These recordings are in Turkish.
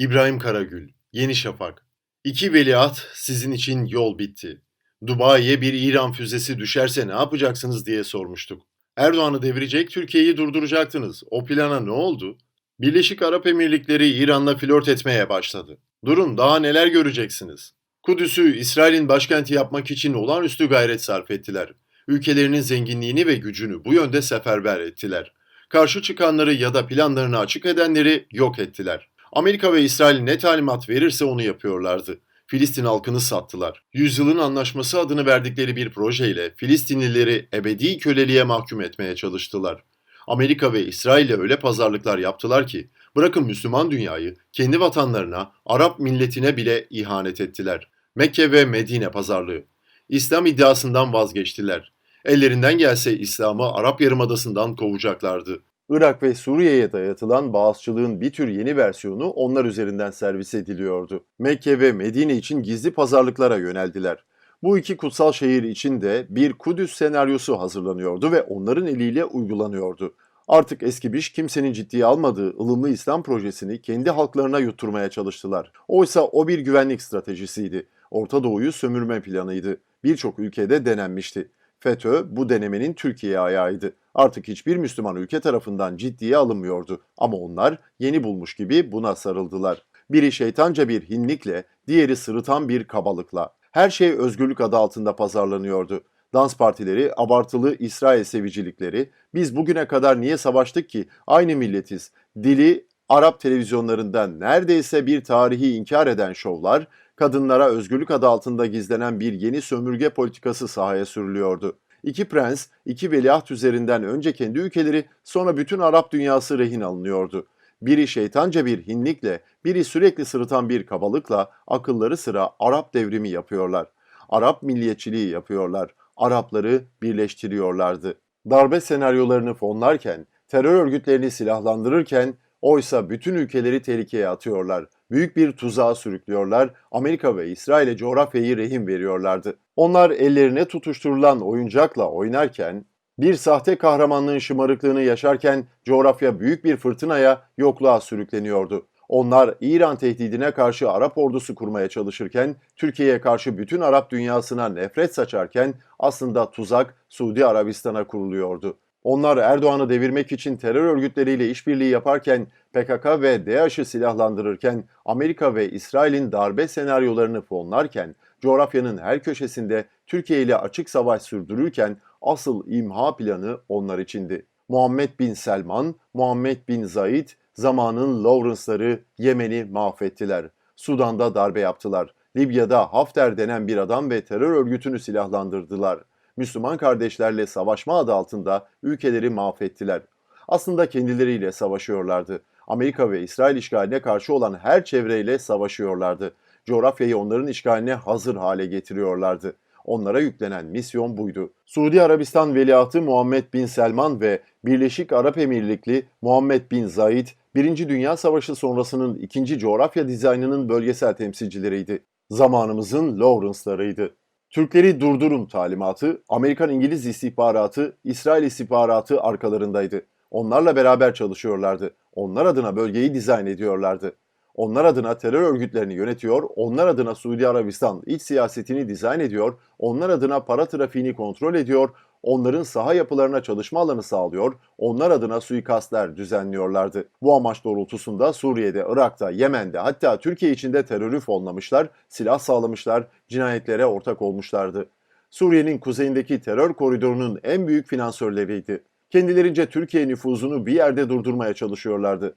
İbrahim Karagül, Yeni Şafak. İki veliaht sizin için yol bitti. Dubai'ye bir İran füzesi düşerse ne yapacaksınız diye sormuştuk. Erdoğan'ı devirecek, Türkiye'yi durduracaktınız. O plana ne oldu? Birleşik Arap Emirlikleri İran'la flört etmeye başladı. Durun daha neler göreceksiniz. Kudüs'ü İsrail'in başkenti yapmak için olağanüstü gayret sarf ettiler. Ülkelerinin zenginliğini ve gücünü bu yönde seferber ettiler. Karşı çıkanları ya da planlarını açık edenleri yok ettiler. Amerika ve İsrail ne talimat verirse onu yapıyorlardı. Filistin halkını sattılar. Yüzyılın anlaşması adını verdikleri bir projeyle Filistinlileri ebedi köleliğe mahkum etmeye çalıştılar. Amerika ve İsrail'le öyle pazarlıklar yaptılar ki bırakın Müslüman dünyayı kendi vatanlarına, Arap milletine bile ihanet ettiler. Mekke ve Medine pazarlığı. İslam iddiasından vazgeçtiler. Ellerinden gelse İslam'ı Arap Yarımadası'ndan kovacaklardı. Irak ve Suriye'ye dayatılan bağızçılığın bir tür yeni versiyonu onlar üzerinden servis ediliyordu. Mekke ve Medine için gizli pazarlıklara yöneldiler. Bu iki kutsal şehir için de bir Kudüs senaryosu hazırlanıyordu ve onların eliyle uygulanıyordu. Artık eski biş kimsenin ciddiye almadığı ılımlı İslam projesini kendi halklarına yutturmaya çalıştılar. Oysa o bir güvenlik stratejisiydi. Orta Doğu'yu sömürme planıydı. Birçok ülkede denenmişti. FETÖ bu denemenin Türkiye ayağıydı. Artık hiçbir Müslüman ülke tarafından ciddiye alınmıyordu ama onlar yeni bulmuş gibi buna sarıldılar. Biri şeytanca bir hinlikle, diğeri sırıtan bir kabalıkla. Her şey özgürlük adı altında pazarlanıyordu. Dans partileri, abartılı İsrail sevicilikleri, biz bugüne kadar niye savaştık ki? Aynı milletiz. Dili Arap televizyonlarından neredeyse bir tarihi inkar eden şovlar, kadınlara özgürlük adı altında gizlenen bir yeni sömürge politikası sahaya sürülüyordu. İki prens, iki veliaht üzerinden önce kendi ülkeleri sonra bütün Arap dünyası rehin alınıyordu. Biri şeytanca bir hinlikle, biri sürekli sırıtan bir kabalıkla akılları sıra Arap devrimi yapıyorlar. Arap milliyetçiliği yapıyorlar. Arapları birleştiriyorlardı. Darbe senaryolarını fonlarken, terör örgütlerini silahlandırırken oysa bütün ülkeleri tehlikeye atıyorlar. Büyük bir tuzağa sürüklüyorlar. Amerika ve İsrail'e coğrafyayı rehin veriyorlardı. Onlar ellerine tutuşturulan oyuncakla oynarken, bir sahte kahramanlığın şımarıklığını yaşarken coğrafya büyük bir fırtınaya, yokluğa sürükleniyordu. Onlar İran tehdidine karşı Arap ordusu kurmaya çalışırken, Türkiye'ye karşı bütün Arap dünyasına nefret saçarken aslında tuzak Suudi Arabistan'a kuruluyordu. Onlar Erdoğan'ı devirmek için terör örgütleriyle işbirliği yaparken, PKK ve DAEŞ'ı silahlandırırken, Amerika ve İsrail'in darbe senaryolarını fonlarken, coğrafyanın her köşesinde Türkiye ile açık savaş sürdürürken asıl imha planı onlar içindi. Muhammed bin Selman, Muhammed bin Zayid zamanın Lawrence'ları Yemen'i mahvettiler. Sudan'da darbe yaptılar. Libya'da Hafter denen bir adam ve terör örgütünü silahlandırdılar. Müslüman kardeşlerle savaşma adı altında ülkeleri mahvettiler. Aslında kendileriyle savaşıyorlardı. Amerika ve İsrail işgaline karşı olan her çevreyle savaşıyorlardı. Coğrafyayı onların işgaline hazır hale getiriyorlardı. Onlara yüklenen misyon buydu. Suudi Arabistan veliahtı Muhammed Bin Selman ve Birleşik Arap Emirlikli Muhammed Bin Zayed, Birinci Dünya Savaşı sonrasının ikinci coğrafya dizaynının bölgesel temsilcileriydi. Zamanımızın Lawrence'larıydı. Türkleri durdurun talimatı, Amerikan-İngiliz istihbaratı, İsrail istihbaratı arkalarındaydı. Onlarla beraber çalışıyorlardı. Onlar adına bölgeyi dizayn ediyorlardı. Onlar adına terör örgütlerini yönetiyor, onlar adına Suudi Arabistan iç siyasetini dizayn ediyor, onlar adına para trafiğini kontrol ediyor, onların saha yapılarına çalışma alanı sağlıyor, onlar adına suikastler düzenliyorlardı. Bu amaç doğrultusunda Suriye'de, Irak'ta, Yemen'de hatta Türkiye içinde terörü fonlamışlar, silah sağlamışlar, cinayetlere ortak olmuşlardı. Suriye'nin kuzeyindeki terör koridorunun en büyük finansörleriydi. Kendilerince Türkiye nüfuzunu bir yerde durdurmaya çalışıyorlardı.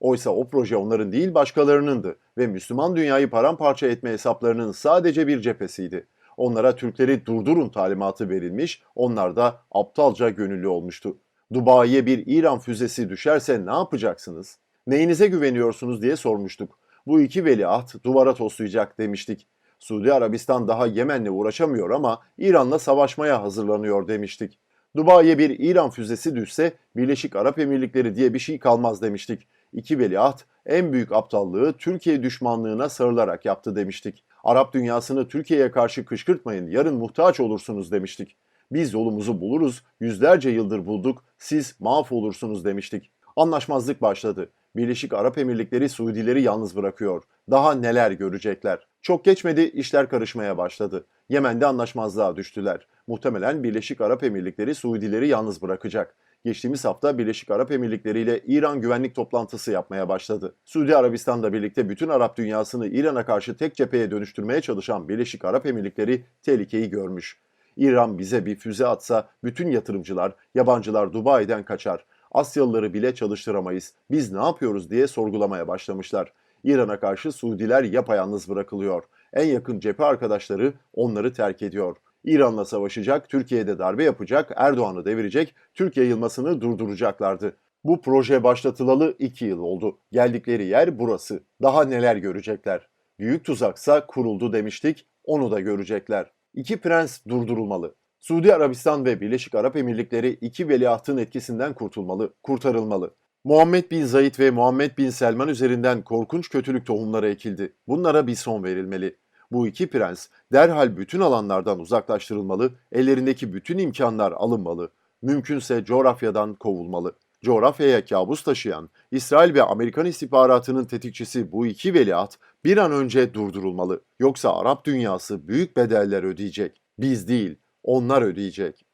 Oysa o proje onların değil başkalarınındı ve Müslüman dünyayı paramparça etme hesaplarının sadece bir cephesiydi. Onlara Türkleri durdurun talimatı verilmiş, onlar da aptalca gönüllü olmuştu. Dubai'ye bir İran füzesi düşerse ne yapacaksınız? Neyinize güveniyorsunuz diye sormuştuk. Bu iki veliaht duvara toslayacak demiştik. Suudi Arabistan daha Yemen'le uğraşamıyor ama İran'la savaşmaya hazırlanıyor demiştik. Dubai'ye bir İran füzesi düşse Birleşik Arap Emirlikleri diye bir şey kalmaz demiştik. İki veliaht en büyük aptallığı Türkiye düşmanlığına sarılarak yaptı demiştik. Arap dünyasını Türkiye'ye karşı kışkırtmayın, yarın muhtaç olursunuz demiştik. Biz yolumuzu buluruz, yüzlerce yıldır bulduk, siz mahvolursunuz demiştik. Anlaşmazlık başladı. Birleşik Arap Emirlikleri Suudileri yalnız bırakıyor. Daha neler görecekler? Çok geçmedi işler karışmaya başladı. Yemen'de anlaşmazlığa düştüler. Muhtemelen Birleşik Arap Emirlikleri Suudileri yalnız bırakacak. Geçtiğimiz hafta Birleşik Arap Emirlikleri ile İran güvenlik toplantısı yapmaya başladı. Suudi Arabistan'la birlikte bütün Arap dünyasını İran'a karşı tek cepheye dönüştürmeye çalışan Birleşik Arap Emirlikleri tehlikeyi görmüş. İran bize bir füze atsa bütün yatırımcılar, yabancılar Dubai'den kaçar. Asyalıları bile çalıştıramayız. Biz ne yapıyoruz diye sorgulamaya başlamışlar. İran'a karşı Suudiler yapayalnız bırakılıyor. En yakın cephe arkadaşları onları terk ediyor. İran'la savaşacak, Türkiye'de darbe yapacak, Erdoğan'ı devirecek, Türkiye yılmasını durduracaklardı. Bu proje başlatılalı iki yıl oldu. Geldikleri yer burası. Daha neler görecekler? Büyük tuzaksa kuruldu demiştik, onu da görecekler. İki prens durdurulmalı. Suudi Arabistan ve Birleşik Arap Emirlikleri iki veliahtın etkisinden kurtulmalı, kurtarılmalı. Muhammed bin Zayed ve Muhammed bin Selman üzerinden korkunç kötülük tohumları ekildi. Bunlara bir son verilmeli. Bu iki prens derhal bütün alanlardan uzaklaştırılmalı, ellerindeki bütün imkanlar alınmalı, mümkünse coğrafyadan kovulmalı. Coğrafyaya kabus taşıyan İsrail ve Amerikan istihbaratının tetikçisi bu iki veliaht bir an önce durdurulmalı. Yoksa Arap dünyası büyük bedeller ödeyecek. Biz değil, onlar ödeyecek.